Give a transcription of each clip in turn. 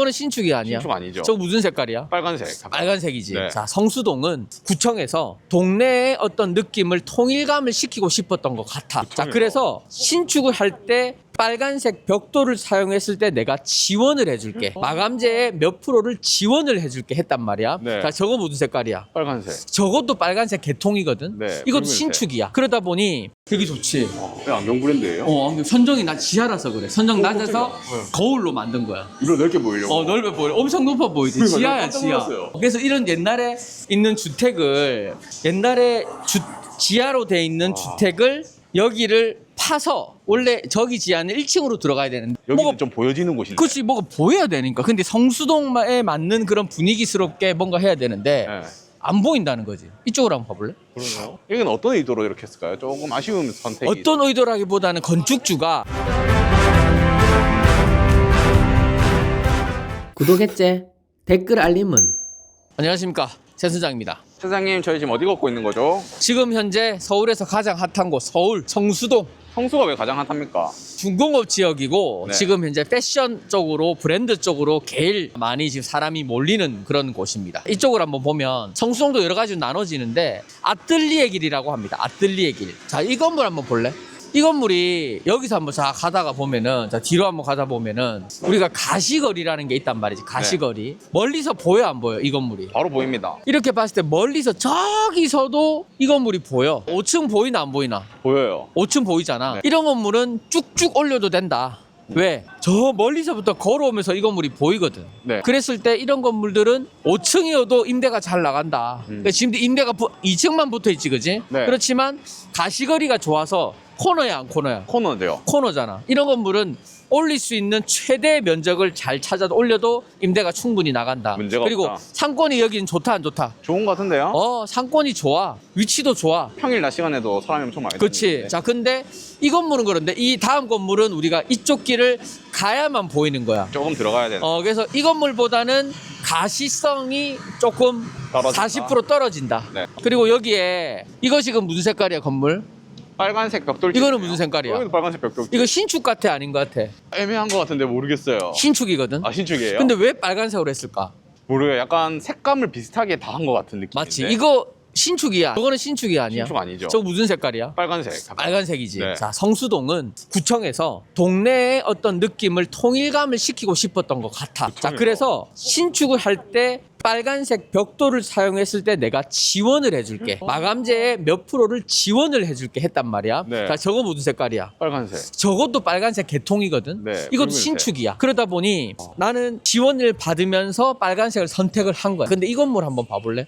저거는 신축이 아니야. 신축 아니죠? 저거 무슨 색깔이야? 빨간색. 빨간색이지. 네. 자, 성수동은 구청에서 동네의 어떤 느낌을 통일감을 시키고 싶었던 것 같아. 자, 구청에서? 그래서 신축을 할 때 빨간색 벽돌을 사용했을 때 내가 지원을 해줄게. 마감재의 몇 프로를 지원을 해줄게 했단 말이야. 네. 자, 저거 무슨 색깔이야? 빨간색. 저것도 빨간색 개통이거든. 네, 이것도. 신축이야. 그러다 보니 되게 좋지. 어, 왜 안경 브랜드예요? 어, 근데 선정이 나 지하라서 그래. 선정 낮아서 깜짝이야. 네. 거울로 만든 거야. 이거 넓게 보이려고. 어 넓어 보여. 엄청 높아 보이지. 그러니까 지하야 깜짝 지하. 놀랐어요. 그래서 이런 옛날에 있는 주택을 옛날에 주, 지하로 돼 있는 아. 주택을 여기를 파서 원래 저기 지하는 1층으로 들어가야 되는데 여기는 뭐가 좀 보여지는 곳인데. 그렇지 뭐가 보여야 되니까. 근데 성수동에 맞는 그런 분위기스럽게 뭔가 해야 되는데 네. 안 보인다는 거지. 이쪽으로 한번 가볼래? 그러네요. 여기는 어떤 의도로 이렇게 했을까요? 조금 아쉬운 선택이. 어떤 의도라기보다는 건축주가 구독했지? 댓글 알림은? 안녕하십니까 최 선장입니다. 사장님 저희 지금 어디 걷고 있는 거죠? 지금 현재 서울에서 가장 핫한 곳 서울 성수동 성수가 왜 가장 핫합니까? 중공업 지역이고 네. 지금 현재 패션 쪽으로 브랜드 쪽으로 제일 많이 지금 사람이 몰리는 그런 곳입니다. 이쪽을 한번 보면 성수동도 여러 가지로 나눠지는데 아뜰리에 길이라고 합니다. 아뜰리에 길. 자, 이 건물 한번 볼래? 이 건물이 여기서 한번 자 가다가 보면은 자 뒤로 한번 가다 보면은 우리가 가시거리라는 게 있단 말이지 가시거리 멀리서 보여 안 보여 이 건물이 바로 보입니다. 이렇게 봤을 때 멀리서 저기서도 이 건물이 보여 5층 보이나 안 보이나 보여요. 5층 보이잖아. 네. 이런 건물은 쭉쭉 올려도 된다. 왜? 저 멀리서부터 걸어오면서 이 건물이 보이거든. 네. 그랬을 때 이런 건물들은 5층이어도 임대가 잘 나간다. 음. 그러니까 지금 임대가 2층만 붙어 있지, 그지? 네. 그렇지만 가시거리가 좋아서 코너야, 안 코너야? 코너인데요. 코너잖아. 이런 건물은 올릴 수 있는 최대 면적을 잘 찾아서 올려도 임대가 충분히 나간다. 문제가 그리고 없다. 상권이 여기는 좋다, 안 좋다? 좋은 것 같은데요? 어, 상권이 좋아. 위치도 좋아. 평일 낮 시간에도 사람이 엄청 많이 그렇지. 다니는데. 자, 근데 이 건물은 그런데 이 다음 건물은 우리가 이쪽 길을 가야만 보이는 거야. 조금 들어가야 되는. 어, 그래서 이 건물보다는 가시성이 조금 떨어진다. 40% 떨어진다. 네. 그리고 여기에 이거 지금 무슨 색깔이야, 건물? 빨간색 벽돌. 이거는 무슨 색깔이야? 여기도 빨간색 벽돌. 이거 신축 같아, 아닌 것 같아? 애매한 것 같은데 모르겠어요. 신축이거든. 아 신축이에요? 근데 왜 빨간색으로 했을까? 모르요. 약간 색감을 비슷하게 다 한 것 같은 느낌. 맞지? 이거 신축이야. 저거는 신축이 아니야. 신축 아니죠? 저거 무슨 색깔이야? 빨간색. 빨간색이지. 네. 자, 성수동은 구청에서 동네의 어떤 느낌을 통일감을 시키고 싶었던 것 같아. 자, 구청에서? 그래서 신축을 할 때 빨간색 벽돌을 사용했을 때 내가 지원을 해줄게. 마감재의 몇 프로를 지원을 해줄게 했단 말이야. 네. 자, 저거 무슨 색깔이야? 빨간색. 저것도 빨간색 개통이거든. 네, 이것도 붉은색. 신축이야. 그러다 보니 나는 지원을 받으면서 빨간색을 선택을 한 거야. 근데 이 건물 한번 봐볼래?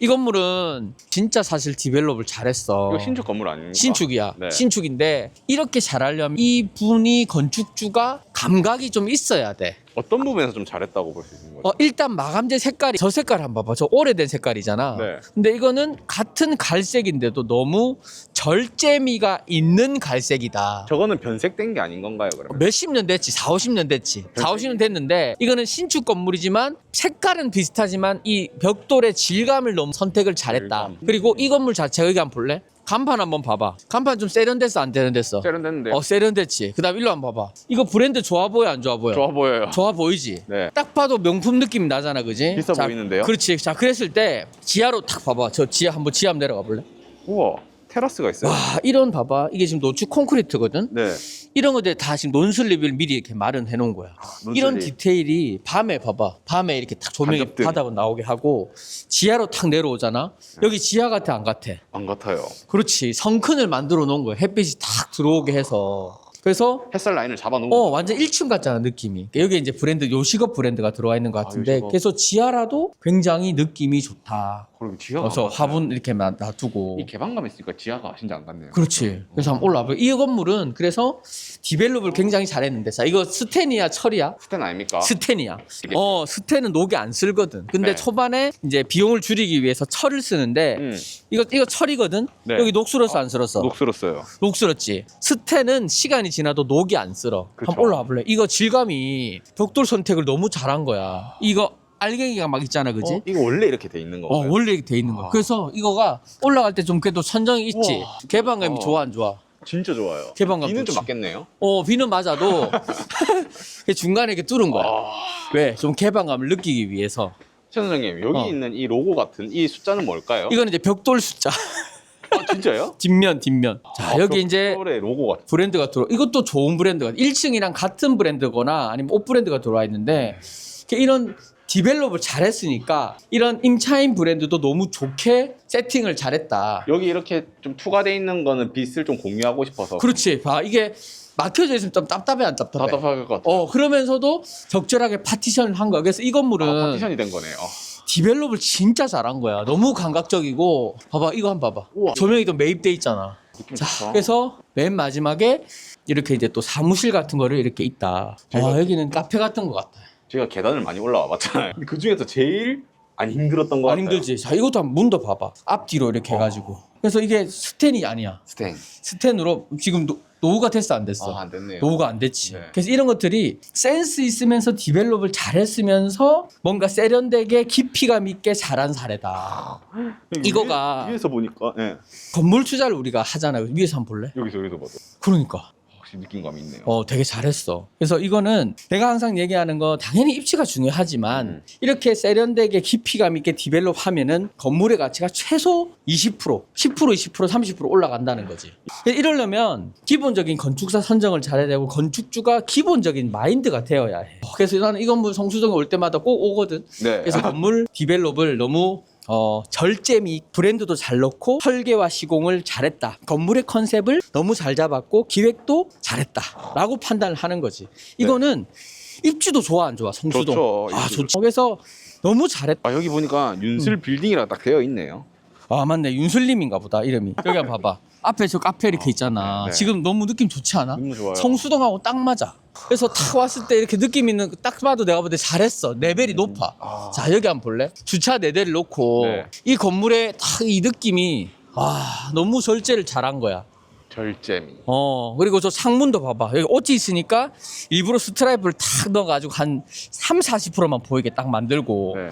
이 건물은 진짜 사실 디벨롭을 잘했어. 이거 신축 건물 아닙니까? 신축이야. 네. 신축인데 이렇게 잘하려면 이 분이 건축주가 감각이 좀 있어야 돼. 어떤 부분에서 좀 잘했다고 볼 수 있는 거죠? 어, 일단 마감재 색깔이 저 색깔 한번 봐봐. 저 오래된 색깔이잖아. 네. 근데 이거는 같은 갈색인데도 너무 절제미가 있는 갈색이다. 저거는 변색된 게 아닌 건가요, 그러면? 몇십 년 됐지, 4, 50년 됐지. 4, 50년 됐는데 이거는 신축 건물이지만 색깔은 비슷하지만 이 벽돌의 질감을 너무 선택을 잘했다. 질감. 그리고 이 건물 자체 여기 한번 볼래? 간판 한번 봐봐. 간판 좀 세련됐어, 안 세련됐어? 세련됐는데 어, 세련됐지. 그 다음 일로 한번 봐봐. 이거 브랜드 좋아 보여, 안 좋아 보여? 좋아 보여요. 좋아 보이지? 네. 딱 봐도 명품 느낌 나잖아, 그지? 비싸 자, 보이는데요? 그렇지. 자, 그랬을 때 지하로 탁 봐봐. 저 지하 한번 지하 한번 내려가 볼래? 우와, 테라스가 있어요. 와, 이런 봐봐. 이게 지금 노축 콘크리트거든? 네. 이런 것들 다 지금 논슬립을 미리 이렇게 마련해 놓은 거야. 논슬립. 이런 디테일이 밤에 봐봐. 밤에 이렇게 딱 조명이 간접등. 바닥으로 나오게 하고 지하로 탁 내려오잖아. 여기 지하 같아 안 같아? 안 같아요. 그렇지. 성큰을 만들어 놓은 거야. 햇빛이 탁 들어오게 해서. 그래서 햇살 라인을 잡아놓은 어 거. 완전 1층 같잖아 느낌이. 여기 이제 브랜드 요식업 브랜드가 들어와 있는 것 같은데 요식업. 그래서 지하라도 굉장히 느낌이 좋다. 그리고 지하가 그래서 안. 화분 이렇게 놔- 놔두고. 이 개방감 있으니까 지하가 진짜 안 같네요. 그렇지. 그래서 한번 올라와. 이 건물은 그래서 디벨롭을 굉장히 잘했는데, 자 이거 스테니아 철이야? 스텐 아닙니까? 스테니아. 어, 스테는 녹이 안 쓸거든. 근데 네. 초반에 이제 비용을 줄이기 위해서 철을 쓰는데 음, 이거 이거 철이거든. 네. 여기 녹슬었어 안 쓸었어? 녹슬었어요. 녹슬었지. 스테는 시간이 지나도 녹이 안 쓸어. 그쵸. 한번 올라와 볼래? 이거 질감이 벽돌 선택을 너무 잘한 거야. 이거 알갱이가 막 있잖아, 그지? 어, 이거 원래 이렇게 돼 있는 어, 거예요? 원래 이렇게 돼 있는 거야. 아. 그래서 이거가 올라갈 때 좀 그래도 천정이 있지. 우와. 개방감이 어. 좋아 안 좋아? 진짜 좋아요. 개방감 비는 좀 좋지. 맞겠네요. 어 비는 맞아도 중간에 이렇게 뚫은 거야. 아, 왜? 좀 개방감을 느끼기 위해서. 최 선생님 여기 어. 있는 이 로고 같은 이 숫자는 뭘까요? 이거는 이제 벽돌 숫자. 아, 진짜요? 뒷면 뒷면. 자 아, 여기 이제 벽돌의 로고 같은. 브랜드가 들어. 이것도 좋은 브랜드가 1층이랑 같은 브랜드거나 아니면 옷 브랜드가 들어와 있는데 이런 디벨롭을 잘했으니까 이런 임차인 브랜드도 너무 좋게 세팅을 잘했다. 여기 이렇게 좀 투과돼 있는 거는 빛을 좀 공유하고 싶어서 그렇지. 봐 이게 막혀져 있으면 좀 답답해 안 답답해? 답답할 것 같아요. 어 그러면서도 적절하게 파티션을 한 거야. 그래서 이 건물은 아, 파티션이 된 거네요. 디벨롭을 진짜 잘한 거야. 너무 감각적이고 봐봐 이거 한번 봐봐. 우와. 조명이 또 매입돼 있잖아. 느낌 자 좋다. 그래서 맨 마지막에 이렇게 이제 또 사무실 같은 거를 이렇게 있다. 아 제가- 여기는 카페 같은 것 같아. 제가 계단을 많이 올라와 봤잖아요. 근데 그 중에서 제일 안 힘들었던 것안 같아요. 힘들지. 자 이것도 한번 문도 봐봐. 앞뒤로 이렇게 해가지고. 그래서 이게 스텐이 아니야. 스탠. 스텐으로 지금 노, 노후가 됐어 안 됐어? 아, 안 됐네요. 노후가 안 됐지. 네. 그래서 이런 것들이 센스 있으면서 디벨롭을 잘했으면서 뭔가 세련되게 깊이감 있게 잘한 사례다. 이거가- 위에, 위에서 보니까 예. 건물 투자를 우리가 하잖아요. 위에서 한번 볼래? 여기서 여기서 봐도 그러니까. 확실히 느낌감이 있네요. 어, 되게 잘했어. 그래서 이거는 내가 항상 얘기하는 거 당연히 입지가 중요하지만 음. 이렇게 세련되게 깊이감 있게 디벨롭 하면은 건물의 가치가 최소 20%, 10%, 20%, 30% 올라간다는 거지. 이러려면 기본적인 건축사 선정을 잘해야 되고 건축주가 기본적인 마인드가 되어야 해. 그래서 나는 이 건물 성수동에 올 때마다 꼭 오거든. 네. 그래서 건물 디벨롭을 너무 어, 절제미 브랜드도 잘 넣고 설계와 시공을 잘했다. 건물의 컨셉을 너무 잘 잡았고 기획도 잘했다라고 판단을 하는 거지. 이거는 입지도 좋아 안 좋아 성수동. 좋죠, 아 입지도. 좋죠. 그래서 너무 잘했다. 아 여기 보니까 윤슬 음. 빌딩이라 딱 되어 있네요. 아 맞네 윤슬님인가 보다 이름이. 여기 한번 봐봐. 앞에 저 카페 이렇게 있잖아. 네. 지금 너무 느낌 좋지 않아? 너무 좋아요. 성수동하고 딱 맞아. 그래서 탁 왔을 때 이렇게 느낌 있는 딱 봐도 내가 볼 때 잘했어. 레벨이 높아. 아. 자 여기 한번 볼래? 주차 네 대를 놓고 네. 이 건물에 딱 이 느낌이 와 너무 절제를 잘한 거야. 절제미. 어 그리고 저 창문도 봐봐 여기 옷이 있으니까 일부러 스트라이프를 탁 넣어가지고 한 3, 40%만 보이게 딱 만들고 네.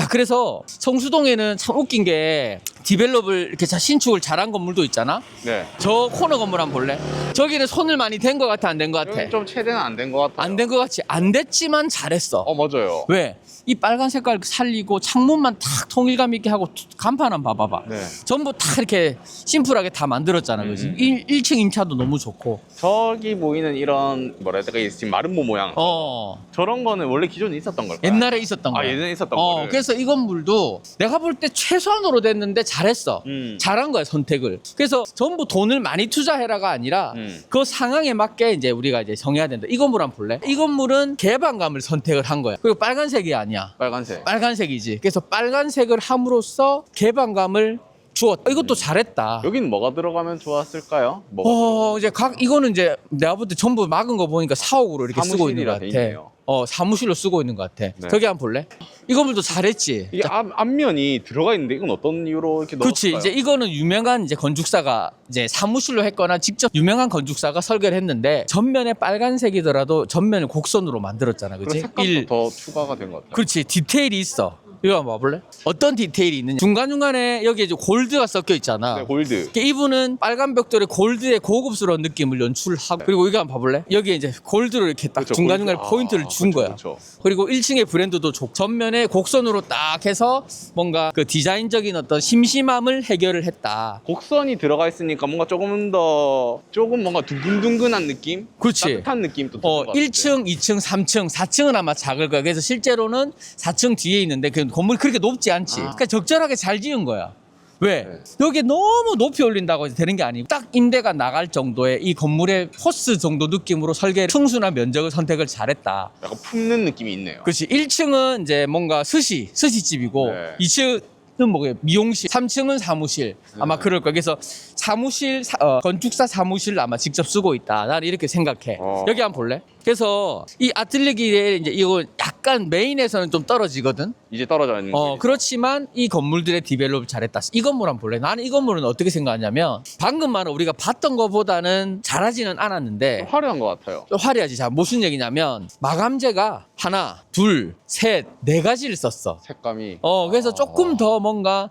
자 그래서 성수동에는 참 웃긴 게 디벨롭을 이렇게 자 신축을 잘한 건물도 있잖아 네. 저 코너 건물 한번 볼래? 저기는 손을 많이 댄 것 같아 안 된 것 같아? 여기 좀 최대는 안 된 것 같아요. 안 된 것 같지? 안 됐지만 잘했어 어 맞아요. 왜? 이 빨간 색깔 살리고 창문만 탁 통일감 있게 하고 간판 한번 봐봐봐. 네. 전부 다 이렇게 심플하게 다 만들었잖아, 그지? 음, 음, 일 1층 임차도 너무 좋고. 저기 보이는 이런 뭐라 해야 될까 이 지금 마름모 모양. 어, 저런 거는 원래 기존에 있었던 걸까요? 옛날에 있었던 거야. 아 예전에 있었던 어, 거를. 그래서 이 건물도 내가 볼 때 최소한으로 됐는데 잘했어. 음. 잘한 거야, 선택을. 그래서 전부 돈을 많이 투자해라가 아니라 음. 그 상황에 맞게 이제 우리가 이제 정해야 된다. 이 건물 한번 볼래? 이 건물은 개방감을 선택을 한 거야. 그리고 빨간색이 아니야. 빨간색. 빨간색이지. 그래서 빨간색을 함으로써 개방감을 주었다. 이것도 잘했다. 여기는 뭐가 들어가면 좋았을까요? 뭐가 어, 이제 각 이거는 이제 내가 볼 때 전부 막은 거 보니까 사옥으로 이렇게 쓰고 있는 것 사무실이라 돼 같아. 있네요. 어, 사무실로 쓰고 있는 것 같아. 네. 저기 한번 볼래? 이 건물도 잘했지. 이게 앞, 앞면이 들어가 있는데 이건 어떤 이유로 이렇게 그렇지. 넣었을까요? 이제 이거는 유명한 이제 건축사가 이제 사무실로 했거나 직접 유명한 건축사가 설계를 했는데 전면에 빨간색이더라도 전면을 곡선으로 만들었잖아. 그렇지? 색감도 일. 더 추가가 된 것 같아요. 그렇지. 디테일이 있어. 이거 한번 봐볼래? 어떤 디테일이 있느냐. 중간중간에 여기 이제 골드가 섞여 있잖아. 네, 골드. 이렇게 이분은 빨간 벽돌에 골드의 고급스러운 느낌을 연출하고 그리고 이거 한번 봐볼래? 여기에 이제 골드로 이렇게 딱 그렇죠, 중간중간에 골드. 포인트를 아, 준 그렇죠, 거야. 그렇죠. 그리고 1층의 브랜드도 좋고 전면에 곡선으로 딱 해서 뭔가 그 디자인적인 어떤 심심함을 해결을 했다. 곡선이 들어가 있으니까 뭔가 조금 더 조금 뭔가 둥근둥근한 느낌? 그렇지. 따뜻한 느낌도 드는 어, 것 같은데. 1층, 2층, 3층, 4층은 아마 작을 거야. 그래서 실제로는 4층 뒤에 있는데 그 건물이 그렇게 높지 않지. 아. 그러니까 적절하게 잘 지은 거야. 왜? 네. 여기 너무 높이 올린다고 되는 게 아니고 딱 임대가 나갈 정도의 이 건물의 포스 정도 느낌으로 설계 층수나 면적을 선택을 잘했다. 약간 품는 느낌이 있네요. 그렇지. 1층은 이제 뭔가 스시, 스시집이고 네. 2층은 뭐게 미용실, 3층은 사무실 아마 네. 그럴 거야. 그래서 사무실 사- 어, 건축사 사무실 아마 직접 쓰고 있다. 나는 이렇게 생각해. 어. 여기 한번 볼래? 그래서 이 아틀리기에 이제 이거 약간 메인에서는 좀 떨어지거든. 이제 떨어져 있는 어, 게 그렇지만 이 건물들의 디벨롭을 잘했다. 이 건물 한번 볼래? 나는 이 건물은 어떻게 생각하냐면 방금 말은 우리가 봤던 것보다는 잘하지는 않았는데 화려한 것 같아요. 좀 화려하지. 자, 무슨 얘기냐면 마감재가 하나, 둘, 셋, 네 가지를 썼어. 색감이. 어, 그래서 아. 조금 더 뭔가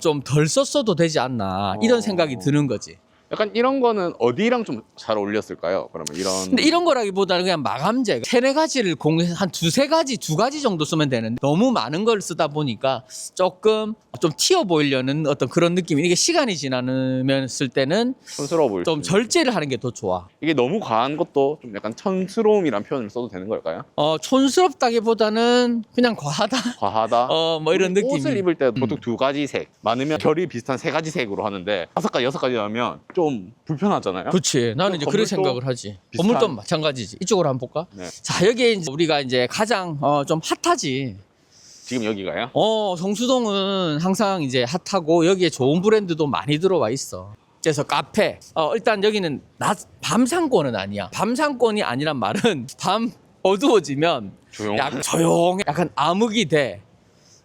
좀 덜 썼어도 되지 않나 이런 어. 생각이 드는 거지. 약간 이런 거는 어디랑 좀 잘 어울렸을까요? 그러면 이런 근데 이런 거라기보다는 그냥 마감재 세네 가지를 공유해서 한 두세 가지, 두 가지 정도 쓰면 되는데 너무 많은 걸 쓰다 보니까 조금 좀 튀어 보이려는 어떤 그런 느낌이 이게 시간이 지나면 쓸 때는 촌스러워 보일 좀수 절제를 하는 게 더 좋아. 이게 너무 과한 것도 좀 약간 촌스러움이란 표현을 써도 되는 걸까요? 어, 촌스럽다기보다는 그냥 과하다. 과하다. 어, 뭐 이런 느낌. 옷을 입을 때 보통 두 가지 색, 많으면 결이 비슷한 세 가지 색으로 하는데 다섯 가지, 여섯 가지 하면 좀 불편하잖아요. 그렇지. 나는 이제 그런 건물도 생각을 하지. 비슷한- 건물도 마찬가지지. 이쪽으로 한번 볼까? 네. 자, 여기에 이제 우리가 이제 가장 어, 좀 핫하지. 지금 여기가요? 어, 성수동은 항상 이제 핫하고 여기에 좋은 브랜드도 많이 들어와 있어. 그래서 카페. 어, 일단 여기는 낮, 밤 상권은 아니야. 밤 상권이 아니란 말은 밤 어두워지면 조용. 약간 조용해. 약간 암흑이 돼.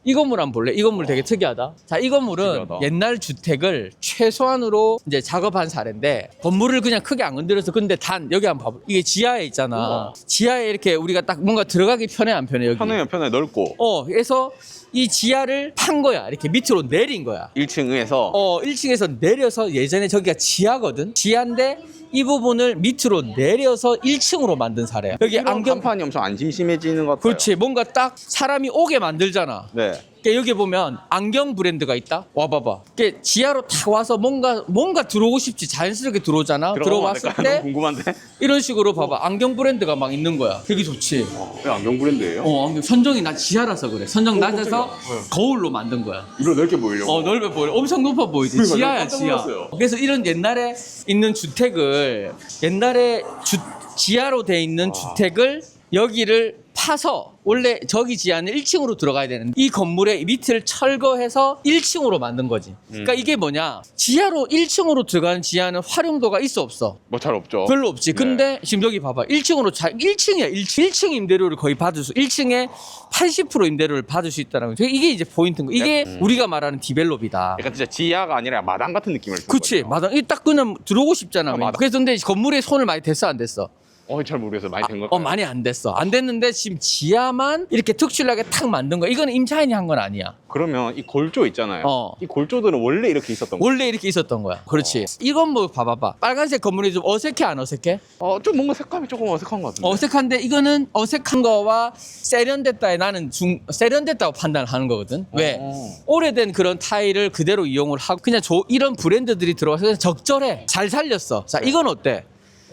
이 건물 한번 볼래? 이 건물 되게 특이하다. 자, 이 건물은 특이하다. 옛날 주택을 최소한으로 이제 작업한 사례인데 건물을 그냥 크게 안 건드려서 근데 단 여기 한번 봐봐. 이게 지하에 있잖아. 우와. 지하에 이렇게 우리가 딱 뭔가 들어가기 편해 안 편해 여기? 편해요, 편해 넓고 어, 그래서 이 지하를 판 거야. 이렇게 밑으로 내린 거야. 1층에서 어, 1층에서 내려서 예전에 저기가 지하거든. 지하인데 이 부분을 밑으로 내려서 1층으로 만든 사례야. 여기 안경 간판이 엄청 안 심심해지는 것 같아요. 그렇지. 뭔가 딱 사람이 오게 만들잖아. 네. 그러니까 여기 보면 안경 브랜드가 있다. 와 봐봐. 이게 지하로 탁 와서 뭔가 뭔가 들어오고 싶지 자연스럽게 들어오잖아. 들어왔을 될까요? 때 너무 궁금한데. 이런 식으로 봐봐. 안경 브랜드가 막 있는 거야. 되게 좋지. 왜 안경 브랜드예요? 어, 안경 선정이 나 지하라서 그래. 선정 어, 낮아서. 네. 거울로 만든 거야. 이로 넓게 보이려고. 어 넓어 보여. 엄청 높아 보이지. 그러니까 지하야 깜짝 지하. 놀랐어요. 그래서 이런 옛날에 있는 주택을 옛날에 주, 지하로 돼 있는 아. 주택을 여기를 파서 원래 저기 지하는 1층으로 들어가야 되는데 이 건물의 밑을 철거해서 1층으로 만든 거지. 그러니까 음. 이게 뭐냐? 지하로 1층으로 들어가는 지하는 활용도가 있어 없어? 뭐 잘 없죠. 별로 없지. 네. 근데 지금 여기 봐봐. 1층으로 자, 1층이야. 1층. 1층 임대료를 거의 받을 수, 1층에 80% 임대료를 받을 수 있다는 거. 이게 이제 포인트인 거. 이게 음. 우리가 말하는 디벨롭이다. 약간 진짜 지하가 아니라 마당 같은 느낌을 주는 그치. 거죠. 마당, 이 딱 그냥 들어오고 싶잖아. 아, 마당. 그래서 근데 건물에 손을 많이 댔어, 안 됐어? 어, 잘 모르겠어요. 많이 된 걸까요? 어, 많이 안 됐어. 안 됐는데 지금 지하만 이렇게 특출나게 탁 만든 거야. 이거는 임차인이 한 건 아니야. 그러면 이 골조 있잖아요. 어. 이 골조들은 원래 이렇게 있었던 거예요. 원래 이렇게 있었던 거야. 그렇지. 어. 이건 뭐 봐봐봐. 빨간색 건물이 좀 어색해, 안 어색해? 어, 좀 뭔가 색감이 조금 어색한 것 같은데. 어색한데 이거는 어색한 거와 세련됐다에 나는 중 세련됐다고 판단을 하는 거거든. 왜? 어. 오래된 그런 타일을 그대로 이용을 하고 그냥 조, 이런 브랜드들이 들어와서 그냥 적절해. 잘 살렸어. 자, 이건 어때?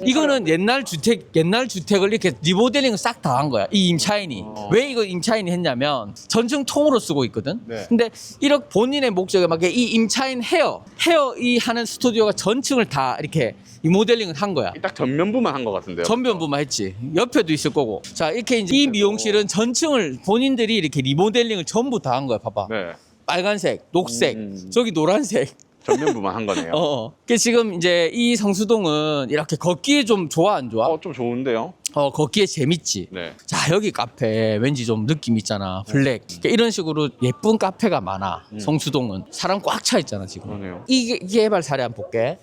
이거는 옛날 주택 옛날 주택을 이렇게 리모델링을 싹 다 한 거야. 이 임차인이. 어. 왜 이거 임차인이 했냐면 전층 통으로 쓰고 있거든. 네. 근데 이렇게 본인의 목적에 맞게 이 임차인 헤어 헤어 이 하는 스튜디오가 전층을 다 이렇게 리모델링을 한 거야. 딱 전면부만 한 것 같은데요. 전면부만 했지. 옆에도 있을 거고. 자, 이렇게 이제 이 미용실은 전층을 본인들이 이렇게 리모델링을 전부 다 한 거야. 봐봐. 네. 빨간색, 녹색, 음. 저기 노란색. 전면부만 한 거네요. 어. 어. 그 지금 이제 이 성수동은 이렇게 걷기에 좀 좋아 안 좋아? 어, 좀 좋은데요? 어, 걷기에 재밌지. 네. 자, 여기 카페 왠지 좀 느낌 있잖아. 블랙. 그러니까 이런 식으로 예쁜 카페가 많아. 음. 성수동은. 사람 꽉 차 있잖아, 지금. 그러네요. 이 개발 사례 한번 볼게.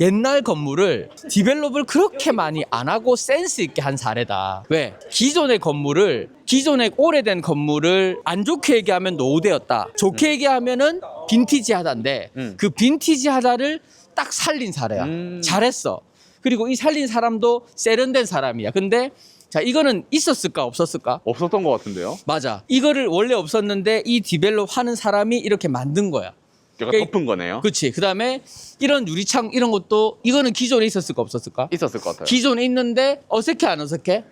옛날 건물을 디벨롭을 그렇게 많이 안 하고 센스 있게 한 사례다. 왜? 기존의 건물을 기존의 오래된 건물을 안 좋게 얘기하면 노후되었다. 좋게 얘기하면은 빈티지하다인데 음. 그 빈티지하다를 딱 살린 사례야. 음. 잘했어. 그리고 이 살린 사람도 세련된 사람이야. 근데 자 이거는 있었을까 없었을까? 없었던 것 같은데요? 맞아. 이거를 원래 없었는데 이 디벨롭 하는 사람이 이렇게 만든 거야. 그러니까 덮은 거네요. 그치. 그 다음에 이런 유리창 이런 것도 이거는 기존에 있었을까 없었을까? 있었을 것 같아요. 기존에 있는데 어색해 안 어색해?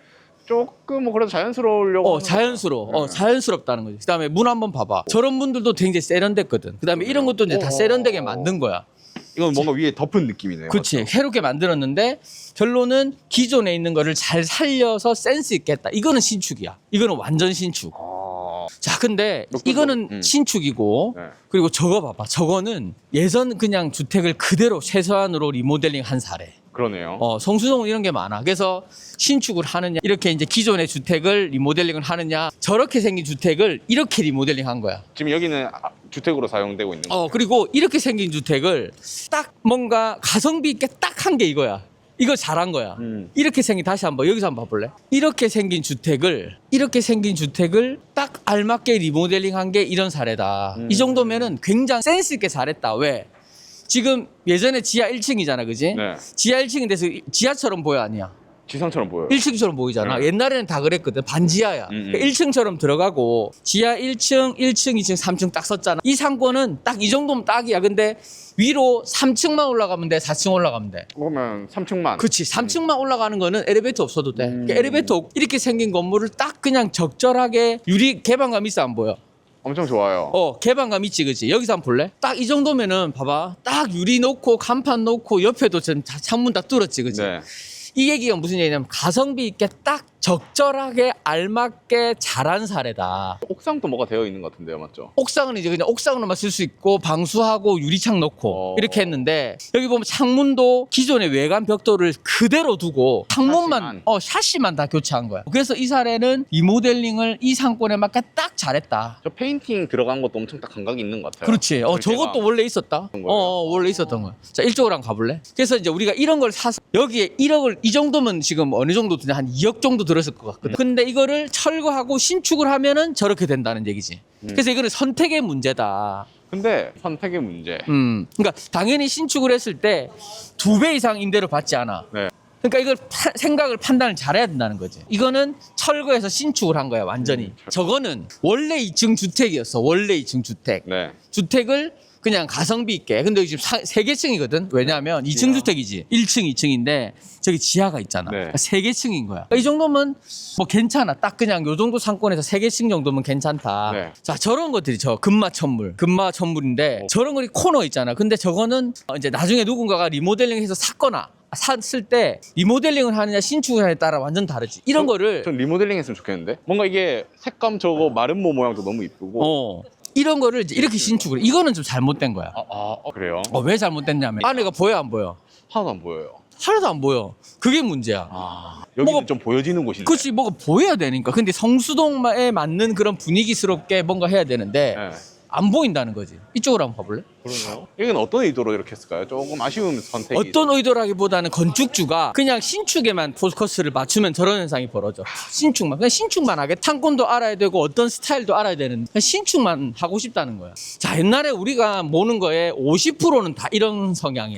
조금 뭐 그래도 자연스러우려고. 어 하는 자연스러워. 어 네. 자연스럽다는 거지. 그 다음에 문 한번 봐봐. 저런 분들도 굉장히 세련됐거든. 그 다음에 이런 것도 이제 다 어. 세련되게 만든 거야. 이건 뭔가 위에 덮은 느낌이네요. 그치. 맞죠? 새롭게 만들었는데 결론은 기존에 있는 거를 잘 살려서 센스 있게 했다. 이거는 신축이야. 이거는 완전 신축. 아, 자, 근데 이거는 음. 신축이고 네. 그리고 저거 봐봐. 저거는 예전 그냥 주택을 그대로 최소한으로 리모델링 한 사례. 그러네요. 어, 성수동은 이런 게 많아. 그래서 신축을 하느냐, 이렇게 이제 기존의 주택을 리모델링을 하느냐, 저렇게 생긴 주택을 이렇게 리모델링 한 거야. 지금 여기는 아, 주택으로 사용되고 있는 거. 어, 그리고 이렇게 생긴 주택을 딱 뭔가 가성비 있게 딱 한 게 이거야. 이거 잘한 거야. 음. 이렇게 생긴 다시 한번 여기서 한번 봐볼래? 이렇게 생긴 주택을 이렇게 생긴 주택을 딱 알맞게 리모델링한 게 이런 사례다. 음. 이 정도면은 굉장히 센스 있게 잘했다. 왜? 지금 예전에 지하 1층이잖아, 그지? 네. 지하 1층이 돼서 지하처럼 보여 아니야? 지상처럼 보여요. 1층처럼 보이잖아. 네. 옛날에는 다 그랬거든. 반지하야. 음, 음. 1층처럼 들어가고 지하 1층, 1층, 2층, 3층 딱 썼잖아. 이 상권은 딱 이 정도면 딱이야. 근데 위로 3층만 올라가면 돼. 4층 올라가면 돼. 그러면 3층만. 그치. 3층만 올라가는 거는 엘리베이터 없어도 돼. 음. 그러니까 엘리베이터 없- 이렇게 생긴 건물을 딱 그냥 적절하게 유리 개방감 있어 안 보여? 엄청 좋아요. 어, 개방감 있지, 그치? 여기서 한번 볼래? 딱 이 정도면은 봐봐. 딱 유리 놓고 간판 놓고 옆에도 전 다- 창문 다 뚫었지, 그치? 네. 이 얘기가 무슨 얘기냐면 가성비 있게 딱 적절하게 알맞게 잘한 사례다. 옥상도 뭐가 되어 있는 것 같은데요, 맞죠? 옥상은 이제 그냥 옥상으로만 쓸 수 있고 방수하고 유리창 넣고 어. 이렇게 했는데 여기 보면 창문도 기존의 외관 벽돌을 그대로 두고 창문만 샤시만. 어 샤시만 다 교체한 거야. 그래서 이 사례는 리모델링을 이 상권에 맞게 딱 잘했다. 저 페인팅 들어간 것도 엄청 딱 감각이 있는 것 같아요. 그렇지. 어, 절개가. 저것도 원래 있었다. 그런 어, 거예요? 어, 원래 있었던 거야. 자, 이쪽으로 한번 가볼래? 그래서 이제 우리가 이런 걸 사서 여기에 1억을 이 정도면 지금 어느 정도 드냐? 한 2억 정도 들 었을 것 같거든. 음. 근데 이거를 철거하고 신축을 하면은 저렇게 된다는 얘기지. 음. 그래서 이거는 선택의 문제다. 근데 선택의 문제. 음. 그러니까 당연히 신축을 했을 때 두 배 이상 임대를 받지 않아. 네. 그러니까 이걸 파- 생각을 판단을 잘해야 된다는 거지. 이거는 철거해서 신축을 한 거야, 완전히. 음, 철- 저거는 원래 2층 주택이었어. 원래 2층 주택. 네. 주택을 그냥 가성비 있게. 근데 지금 사, 세 개층이거든. 왜냐하면 2층 지하. 주택이지. 1층, 2층인데 저기 지하가 있잖아. 네. 그러니까 세 개층인 거야. 그러니까 이 정도면 뭐 괜찮아. 딱 그냥 요 정도 상권에서 세 개층 정도면 괜찮다. 네. 자 저런 것들이 저 금마 천물, 금마 천물인데 어. 저런 거리 코너 있잖아. 근데 저거는 어, 이제 나중에 누군가가 리모델링해서 샀거나 샀을 때 리모델링을 하느냐 신축을 하느냐에 따라 완전 다르지. 이런 저- 거를 전 리모델링 했으면 좋겠는데 뭔가 이게 색감 저거 마른 모 모양도 너무 이쁘고 어 이런 거를 이제 이렇게 신축을 해. 이거는 좀 잘못된 거야. 아, 아, 어, 그래요? 어, 왜 잘못됐냐면 안에가 보여 안 보여? 하나도 안 보여요 하나도 안 보여. 그게 문제야. 아 여기는 뭐가- 좀 보여지는 곳인데 그렇지 뭐가 보여야 되니까. 근데 성수동에 맞는 그런 분위기스럽게 뭔가 해야 되는데 네. 안 보인다는 거지. 이쪽으로 한번 봐볼래? 그러네요 여기는 어떤 의도로 이렇게 했을까요? 조금 아쉬운 선택이 어떤 의도라기보다는 건축주가 그냥 신축에만 포커스를 맞추면 저런 현상이 벌어져. 신축만. 그냥 신축만 하게. 탄권도 알아야 되고 어떤 스타일도 알아야 되는 그냥 신축만 하고 싶다는 거야. 자, 옛날에 우리가 모는 거에 50%는 다 이런 성향이야.